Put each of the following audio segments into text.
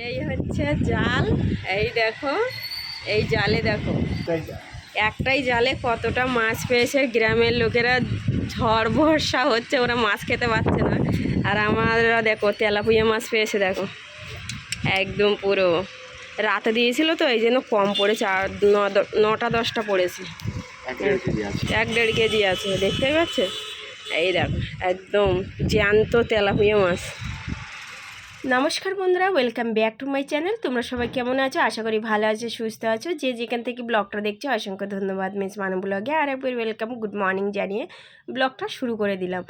এই হচ্ছে জাল। এই দেখো এই জালে দেখো। একটাই জালে। কতটা মাছ পেয়েছে। গ্রামের লোকেরা ঝড় ভরসা হচ্ছে ওরা মাছ খেতে পারছে না। আর আমরা দেখো তেলাপুয়া মাছ পেয়েছে দেখো। একদম পুরো। রাতে দিয়েছিল তো এই জন্য কম পড়েছে আর নটা দশটা পড়েছে। এক দেড় কেজি আছে। দেখতেই পাচ্ছে? এই দেখো একদম জ্যান্ত তেলাপিয়া মাছ। নমস্কার বন্ধুরা welcome back to my channel তোমরা সবাই কেমন আছো? আশা করি ভালো আছো, সুস্থ আছো। যে যেখান থেকে ব্লগটা দেখছ, অসংখ্য ধন্যবাদ মিস মানু ব্লগে আর একবার ওয়েলকাম গুড মর্নিং জানিয়ে ব্লগটা শুরু করে দিলাম।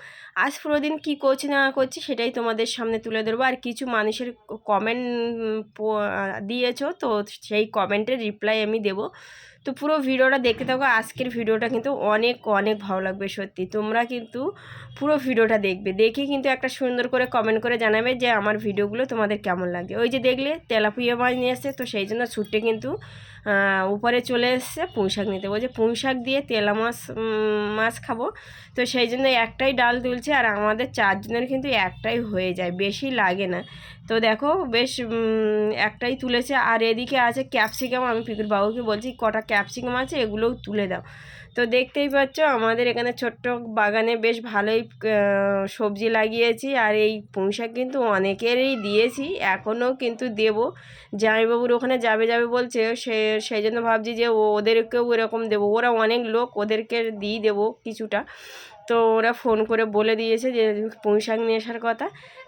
আজ পুরো দিন কী করছি, না করছি, সেটাই তোমাদের সামনে তুলে ধরবো। আর কিছু মানুষের কমেন্ট দিয়েছ, তো সেই কমেন্টের রিপ্লাই আমি দেবো। তো পুরো ভিডিওটা দেখতে থাকো, আজকের ভিডিওটা কিন্তু অনেক অনেক ভালো লাগবে সত্যি। তোমরা কিন্তু পুরো ভিডিওটা দেখবে। দেখে কিন্তু একটা সুন্দর করে কমেন্ট করে জানাবে যে আমার ভিডিওগুলো তোমাদের কেমন লাগে। ওই যে দেখলে তেলাপুয়া মাছ নিয়ে আসছে তো সেই জন্য ছুটে কিন্তু উপরে চলে এসছে, পুঁই শাক নিতে। বলছে, পুঁই শাক দিয়ে তেলা মাছ মাছ খাব। তো সেই জন্য একটাই ডাল তুলছে, আর আমাদের চারজনের কিন্তু একটাই হয়ে যায়, বেশি লাগে না। তো দেখো, বেশ একটাই তুলেছে। আর এদিকে আছে ক্যাপসিকাম। আমি পিকুর বাবুকে বলছি, কটা ক্যাপসিকাম আছে, এগুলোও তুলে দাও। তো দেখতেই পাচ্ছ, আমাদের এখানে ছোট্ট বাগানে বেশ ভালোই সবজি লাগিয়েছি। আর এই পুঁইশাক কিন্তু অনেকেরই দিয়েছি, এখনও কিন্তু দেব। জামাইবাবুর ওখানে যাবে যাবে বলছে, সে সেই জন্য ভাবছি যে ওদেরকেও এরকম দেবো। ওরা অনেক লোক, ওদেরকে দিয়ে দেবো কিছুটা। তো ওরা ফোন করে বলে দিয়েছে যে পুঁইশাক নিয়ে আসার কথা।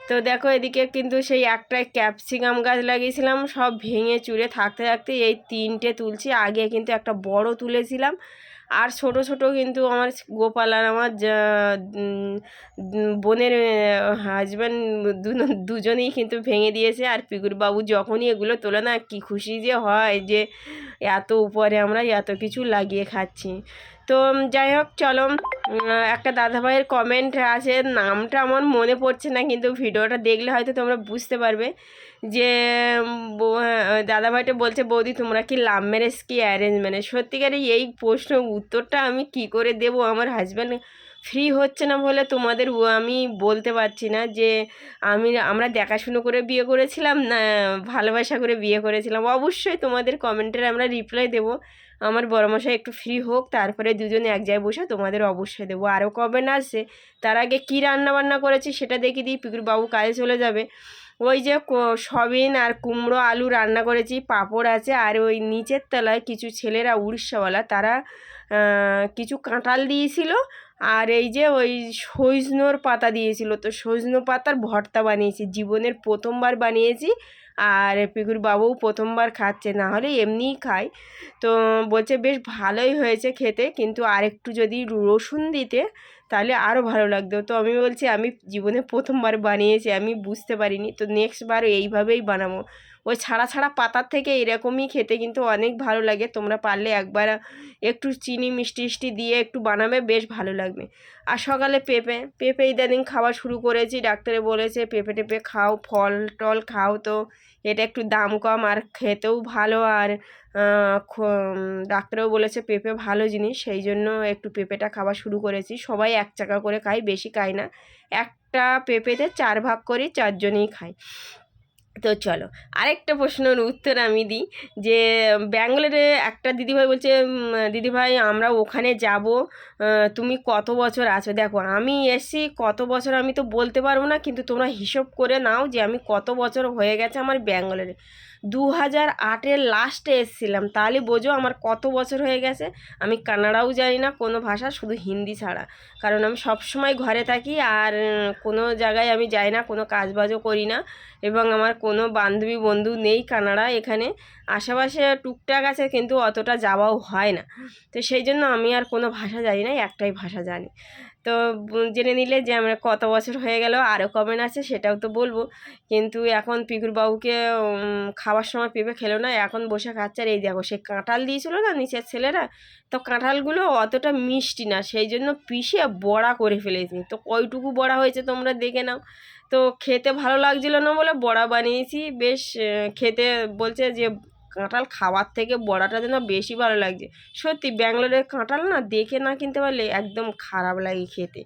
তো দেখো এদিকে কিন্তু সেই একটাই ক্যাপসিকাম গাছ লাগিয়েছিলাম, সব ভেঙে চুরে থাকতে থাকতে এই তিনটে তুলছি। আগে কিন্তু একটা বড় তুলেছিলাম। আর ছোট ছোট কিন্তু আমার গোপাল আর আমার বোনের হাজব্যান্ড দুজনেই কিন্তু ভেঙে দিয়েছে। আর পিকুর বাবু যখনই এগুলো তোলে না, কি খুশি যে হয় যে এত উপরে আমরা এত কিছু লাগিয়ে খাচ্ছি। তো যাই হোক চলো একটা দাদাভাইয়ের কমেন্ট আছে। নামটা আমার মনে পড়ছে না কিন্তু ভিডিওটা দেখলে হয়তো তোমরা বুঝতে পারবে যে আহ, দাদাভাইটা বলছে বৌদি তোমরা কি লাভ ম্যারেজ কি অ্যারেঞ্জ ম্যারেজ সত্যিকারে এই প্রশ্ন উত্তরটা আমি কি করে দেবো? আমার হাজব্যান্ড ফ্রি হচ্ছে না বলে তোমাদের আমি বলতে পারছি না যে আমি আমরা দেখাশুনো করে বিয়ে করেছিলাম না ভালোবাসা করে বিয়ে করেছিলাম। অবশ্যই তোমাদের কমেন্টের আমরা রিপ্লাই দেবো। আমার বড়মশাই একটু ফ্রি হোক, তারপরে দুজনে এক জায়গায় বসে তোমাদের অবশ্যই দেবো। আরও কমেন্ট আসছে তার আগে কী রান্না বান্না করেছি সেটা দেখে দিই পিকুর বাবু কাজে চলে যাবে। ওই যে সবিন আর কুমড়ো আলু রান্না করেছি, পাঁপড় আছে, আর ওই নিচের তলায় কিছু ছেলেরা উড়িষ্যাওয়ালা, তারা কিছু কাঁঠাল দিয়েছিল, আর এই যে ওই সজনোর পাতা দিয়েছিল। তো সজনো পাতার ভর্তা বানিয়েছি, জীবনের প্রথমবার বানিয়েছি আর পিকুর বাবুও প্রথমবার খাচ্ছে, না হলে এমনিই খায়। তো বলছে, বেশ ভালোই হয়েছে খেতে, কিন্তু আরেকটু যদি রসুন দিতে, তাহলে আরও ভালো লাগতো। তো আমি বলছি, আমি জীবনে প্রথমবার বানিয়েছি, আমি বুঝতে পারিনি। তো নেক্সট বার এইভাবেই বানাবো। ওই ছাড়া ছাড়া পাতার থেকে এরকমই খেতে কিন্তু অনেক ভালো লাগে। তোমরা পারলে একবার একটু চিনি, মিষ্টি মিষ্টি দিয়ে একটু বানাবে, বেশ ভালো লাগবে। আর সকালে পেঁপে পেঁপে ইদানিং খাওয়া শুরু করেছি, ডাক্তারে বলেছে পেঁপে টেপে খাও, ফল টল খাও তো, এটা একটু দাম কম আর খেতেও ভালো আর ডাক্তারও বলেছে পেঁপে ভালো জিনিস, সেই জন্য একটু পেঁপেটা খাওয়া শুরু করেছি। সবাই এক চাকা করে খাই বেশি খাই না। একটা পেঁপেতে চার ভাগ করে, চারজনেই খাই তো চলো, আরেকটা প্রশ্নের উত্তর আমি দিই, যে ব্যাঙ্গালোরে একটা দিদিভাই বলছে দিদিভাই আমরা ওখানে যাব তুমি কত বছর আছো? দেখো, আমি এসছি কত বছর আমি তো বলতে পারব না, কিন্তু তোমরা হিসেব করে নাও যে আমি কত বছর হয়ে গেছে আমার ব্যাঙ্গালোরে। দু হাজার আটের লাস্টে এসেছিলাম। তাহলে বোঝো আমার কত বছর হয়ে গেছে? আমি কানাডাও জানি না, কোনো ভাষা, শুধু হিন্দি ছাড়া। কারণ আমি সব সময় ঘরে থাকি আর কোনো জায়গায় আমি যাই না, কোনো কাজবাজও করি না। এবং আমার কোনো বান্ধবী, বন্ধু নেই কানাডা, এখানে আশেপাশে টুকটাক আছে, কিন্তু অতটা যাওয়াও হয় না। তো সেই জন্য আমি আর কোনো ভাষা জানি না, একটাই ভাষা জানি। তো জেনে নিলে যে আমরা কত বছর হয়ে গেল আরও কমেন্ট আছে সেটাও তো বলব। কিন্তু এখন পিকুর বাবুকে খাওয়ার সময় পেঁপে খেলো না, এখন বসে খাচ্ছে। আর এই দেখো, সে কাঁঠাল দিয়েছিল না নিচের ছেলেরা? তো কাঁঠালগুলো অতটা মিষ্টি না, সেই জন্য পিষে বড়া করে ফেলেছি। তো কয়টুকু বড়া হয়েছে, তোমরা দেখে নাও। তো খেতে ভালো লাগছিল না বলে বড়া বানিয়েছি। বেশ খেতে বলছে যে কাঁঠাল খাওয়ার থেকে বড়াটা যেন বেশি ভালো লাগছে। সত্যি ব্যাঙ্গালোরের কাঁঠাল না দেখে না কিনতে পারলে একদম খারাপ লাগে খেতে,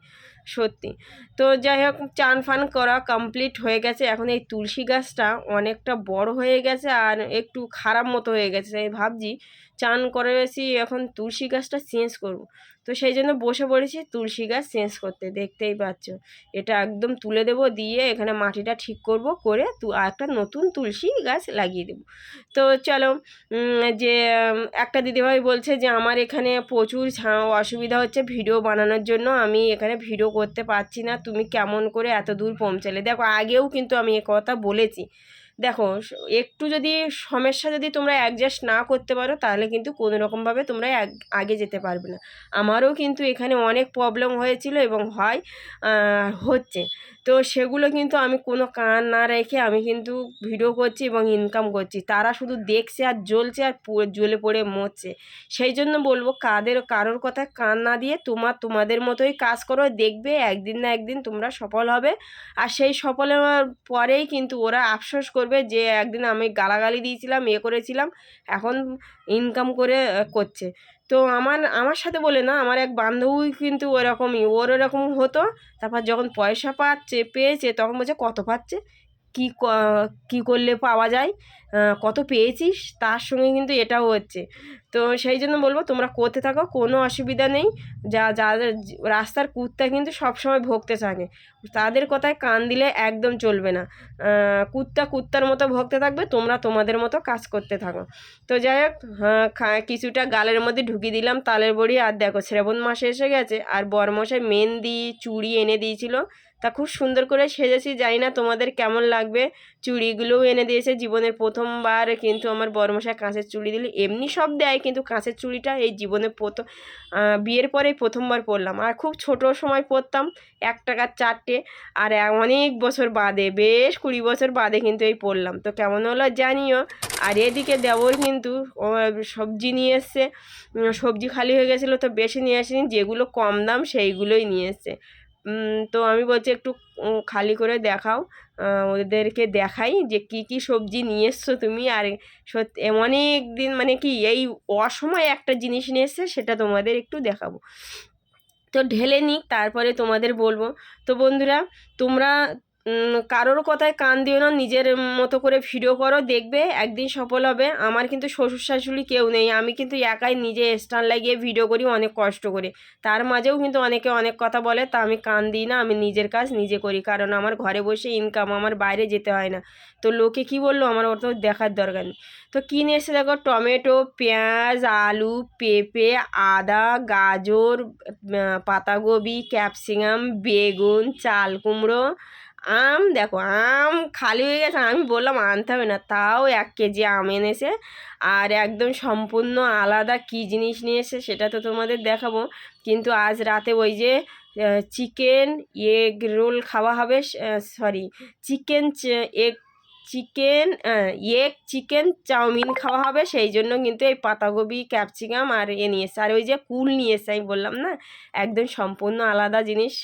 সত্যি। তো যাই হোক, চান ফান করা কমপ্লিট হয়ে গেছে। এখন এই তুলসী গাছটা অনেকটা বড় হয়ে গেছে আর একটু খারাপ মতো হয়ে গেছে। তাই ভাবছি চান করে বেশি এখন তুলসী গাছটা চেঞ্জ করব। তো সেই জন্য বসে পড়েছি তুলসী গাছ চেঞ্জ করতে, দেখতেই পাচ্ছ। এটা একদম তুলে দেব দিয়ে এখানে মাটিটা ঠিক করব করে তু একটা নতুন তুলসী গাছ লাগিয়ে দেব। তো চলো যে, একটা দিদিভাই বলছে যে, আমার এখানে প্রচুর অসুবিধা হচ্ছে ভিডিও বানানোর জন্য, আমি এখানে ভিডিও করতে পারছি না। তুমি কেমন করে এত দূর পৌঁছালে? দেখো, আগেও কিন্তু আমি কথা বলেছি। দেখো একটু যদি সমস্যা যদি তোমরা অ্যাডজাস্ট না করতে পারো, তাহলে কিন্তু কোনো রকমভাবে তোমরা আগে যেতে পারবে না। আমারও কিন্তু এখানে অনেক প্রবলেম হয়েছিল এবং হয় হচ্ছে। তো সেগুলো কিন্তু আমি কোনো কান না রেখে আমি কিন্তু ভিডিও করছি এবং ইনকাম করছি। তারা শুধু দেখছে আর জ্বলছে আর জ্বলে পড়ে মরছে। সেই জন্য বলব, কাদের, কারোর কথায় কান না দিয়ে তোমার তোমাদের মতোই কাজ করো, দেখবে একদিন না একদিন তোমরা সফল হবে। আর সেই সফল হওয়ার পরেই কিন্তু ওরা আফসোস করবে যে একদিন আমি গালাগালি দিয়েছিলাম, এ করেছিলাম, এখন ইনকাম করে করছে। তো আমার আমার সাথে বলে না, আমার এক বান্ধবী কিন্তু ওরকমই, ওর ওরকম হতো, তারপর যখন পয়সা পাচ্ছে, পেয়েছে, তখন বলছে কত পাচ্ছে? কী কী করলে পাওয়া যায় কত পেয়েছিস, তার সঙ্গে কিন্তু এটাও হচ্ছে। তো সেই জন্য বলব, তোমরা করতে থাকো, কোনো অসুবিধা নেই। যা যাদের রাস্তার কুত্তা কিন্তু সবসময় ভোগতে থাকে। তাদের কথায় কান দিলে একদম চলবে না। কুত্তা কুত্তার মতো ভোগতে থাকবে, তোমরা তোমাদের মতো কাজ করতে থাকো। তো যাই হোক কিছুটা গালের মধ্যে ঢুকিয়ে দিলাম তালের বড়ি। আর দেখো, শ্রাবণ মাসে এসে গেছে, আর বরমশাই মেহেন্দি, চুড়ি এনে দিয়েছিল। তা খুব সুন্দর করে সেজেছি, জানি না তোমাদের কেমন লাগবে। চুড়িগুলোও এনে দিয়েছে জীবনের প্রথমবার, কিন্তু আমার বড়মশাই কাঁচের চুড়ি দিলে এমনি সব দেয়, কিন্তু কাঁচের চুড়িটা এই জীবনে প্রথম বিয়ের পরেই প্রথমবার পরলাম। আর খুব ছোট সময় পরতাম, এক টাকার চারটে, আর অনেক বছর বাদে, বেশ কুড়ি বছর বাদে কিন্তু এই পরলাম। তো কেমন হলো জানিও। আর এদিকে দেবর কিন্তু সবজি নিয়ে এসছে সবজি খালি হয়ে গেছিল, তো বেশি নিয়ে আসেনি, যেগুলো কম দাম সেইগুলোই নিয়ে এসছে। তো আমি বলছি একটু খালি করে দেখাও। ওদেরকে দেখাই যে কি কি সবজি নিয়ে এসছো তুমি। আর সত্যি অনেক দিন মানে কি এই অসময় একটা জিনিস নিয়ে এসছে, সেটা তোমাদের একটু দেখাবো। তো ঢেলে নিক, তারপরে তোমাদের বলব। তো বন্ধুরা, তোমরা কারোর কথায় কান দিও না, নিজের মতো করে ভিডিও করো, দেখবে একদিন সফল হবে। আমার কিন্তু শ্বশুর শাশুড়ি কেউ নেই, আমি কিন্তু একাই নিজে স্টান লাগিয়ে ভিডিও করি, অনেক কষ্ট করে। তার মাঝেও কিন্তু অনেকে অনেক কথা বলে, তা আমি কান দিই না, আমি নিজের কাজ নিজে করি, কারণ আমার ঘরে বসে ইনকাম আমার বাইরে যেতে হয় না। তো লোকে কি বলল? আমার ওর তো দেখার দরকার নেই। তো কিনে এসে দেখো? টমেটো, পেঁয়াজ, আলু, পেঁপে, আদা, গাজর পাতাকপি ক্যাপসিকাম, বেগুন, চাল কুমড়ো আম, দেখো আম খালি হয়ে গেছে, আমি বললাম আনতে হবে না, তাও এক কেজি আম এনেছে। আর একদম সম্পূর্ণ আলাদা কী জিনিস নিয়ে এসে সেটা তো তোমাদের দেখাবো। কিন্তু আজ রাতে ওই যে চিকেন এগ রোল খাওয়া হবে sorry chicken egg chicken egg chicken chow mein খাওয়া হবে। সেই জন্য কিন্তু এই পাতাকপি ক্যাপসিকাম আর এ নিয়ে এসছে আর ওই যে কুল নিয়ে এসছে আমি বললাম না? একদম সম্পূর্ণ আলাদা জিনিস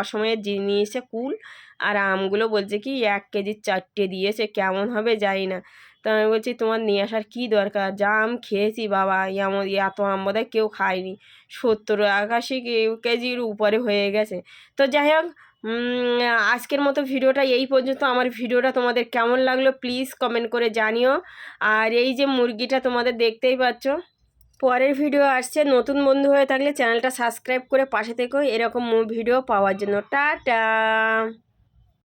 অসময়ের জিনিসে কুল। আর আমগুলো বলছে কি, এক কেজির চারটে দিয়েছে, কেমন হবে জানি না। তো আমি বলছি, তোমার নিয়ে আসার কী দরকার? যা আম খেয়েছি বাবা, এমন এত আম বোধহয় কেউ খায়নি। সত্তর আকাশি কেজির উপরে হয়ে গেছে। তো যাই হোক আজকের মতো ভিডিওটা এই পর্যন্ত। আমার ভিডিওটা তোমাদের কেমন লাগল প্লিজ কমেন্ট করে জানিও। আর এই যে মুরগিটা তোমাদের দেখতেই পাচ্ছ, পরের ভিডিও আসছে। নতুন বন্ধু হয়ে থাকলে চ্যানেলটা সাবস্ক্রাইব করে পাশে থেকেও এরকম ভিডিও পাওয়ার জন্য। টাটা!